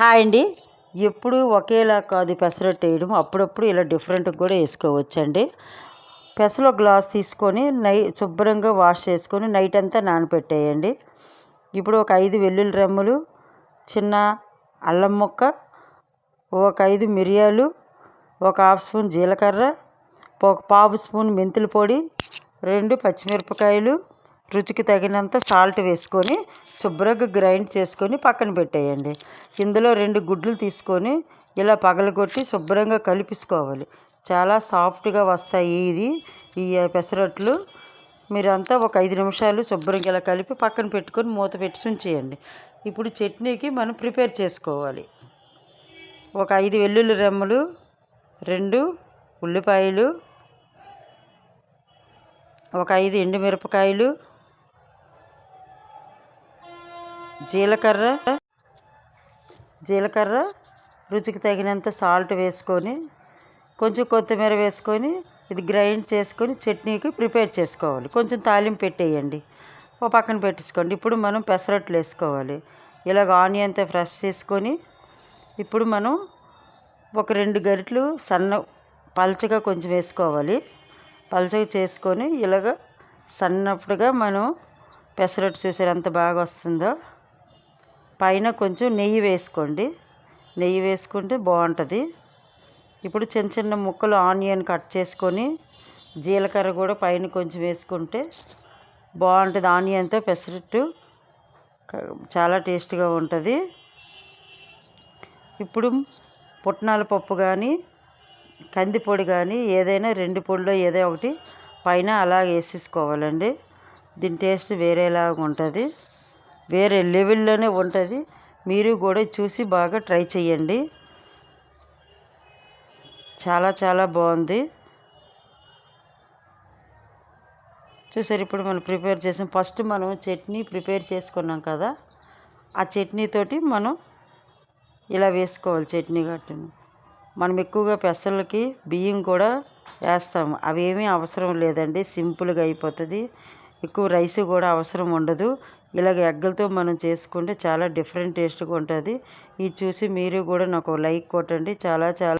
Hi అండి ఎప్పుడు ఒకేలా కాదు పెసరట్టు వేయడం. అప్పుడప్పుడు ఇలా డిఫరెంట్గా కూడా వేసుకోవచ్చండి. పెసలో గ్లాస్ తీసుకొని నై శుభ్రంగా వాష్ చేసుకొని నైట్ అంతా నానబెట్టేయండి ఇప్పుడు ఒక ఐదు వెల్లుల్లి రెమ్మలు చిన్న అల్లం ముక్క ఒక ఐదు మిరియాలు ఒక హాఫ్ స్పూన్ జీలకర్ర ఒక పావు స్పూన్ మెంతుల పొడి రెండు పచ్చిమిరపకాయలు రుచికి తగినంత సాల్ట్ వేసుకొని శుభ్రంగా గ్రైండ్ చేసుకొని పక్కన పెట్టేయండి. ఇందులో రెండు గుడ్లు తీసుకొని ఇలా పగలగొట్టి శుభ్రంగా కలిపించుకోవాలి చాలా సాఫ్ట్గా వస్తాయి ఇది. ఈ పెసరట్లు మీరంతా ఒక ఐదు నిమిషాలు శుభ్రంగా ఇలా కలిపి పక్కన పెట్టుకొని మూత పెట్టి ఉంచేయండి ఇప్పుడు చట్నీకి మనం ప్రిపేర్ చేసుకోవాలి. ఒక ఐదు వెల్లుల్లి రెమ్మలు రెండు ఉల్లిపాయలు ఒక ఐదు ఎండుమిరపకాయలు జీలకర్ర జీలకర్ర రుచికి తగినంత సాల్ట్ వేసుకొని కొంచెం కొత్తిమీర వేసుకొని ఇది గ్రైండ్ చేసుకొని చట్నీకి ప్రిపేర్ చేసుకోవాలి. కొంచెం తాలింపు పెట్టేయండి. ఓ పక్కన పెట్టేసుకోండి. ఇప్పుడు మనం పెసరట్లు వేసుకోవాలి. ఇలాగ ఆనియన్తో ఫ్రెష్ చేసుకొని ఇప్పుడు మనం ఒక రెండు గరిటలు సన్న పల్చగా కొంచెం వేసుకోవాలి. పల్చగా చేసుకొని ఇలాగ సన్నప్పుడుగా మనం పెసరట్టు చూసారు ఎంత బాగా వస్తుందో. పైన కొంచెం నెయ్యి వేసుకోండి. నెయ్యి వేసుకుంటే బాగుంటుంది. ఇప్పుడు చిన్న చిన్న ముక్కలు ఆనియన్ కట్ చేసుకొని జీలకర్ర కూడా పైన కొంచెం వేసుకుంటే బాగుంటుంది. ఆనియన్తో పెసరట్టు చాలా టేస్ట్గా ఉంటుంది. ఇప్పుడు పుట్నాల పప్పు కానీ కందిపొడి కానీ ఏదైనా రెండు పొడిలో ఏదో ఒకటి పైన అలా వేసేసుకోవాలండి. దీని టేస్ట్ వేరేలాగా ఉంటుంది వేరే లెవెల్లోనే ఉంటుంది. మీరు కూడా చూసి బాగా ట్రై చేయండి చాలా చాలా బాగుంది. చూసారు ఇప్పుడు మనం ప్రిపేర్ చేసాం. ఫస్ట్ మనం చట్నీ ప్రిపేర్ చేసుకున్నాం కదా. ఆ చట్నీతోటి మనం ఇలా వేసుకోవాలి చట్నీ గట్టును. మనం ఎక్కువగా పెసలకి బియ్యం కూడా వేస్తాము. అవేమీ అవసరం లేదండి. సింపుల్గా అయిపోతుంది. ఎక్కువ రైస్ కూడా అవసరం ఉండదు. ఇలాగ ఎగ్గలతో మనం చేసుకుంటే చాలా డిఫరెంట్ టేస్ట్గా ఉంటుంది. ఇది చూసి మీరు కూడా నాకు లైక్ కొట్టండి. చాలా చాలా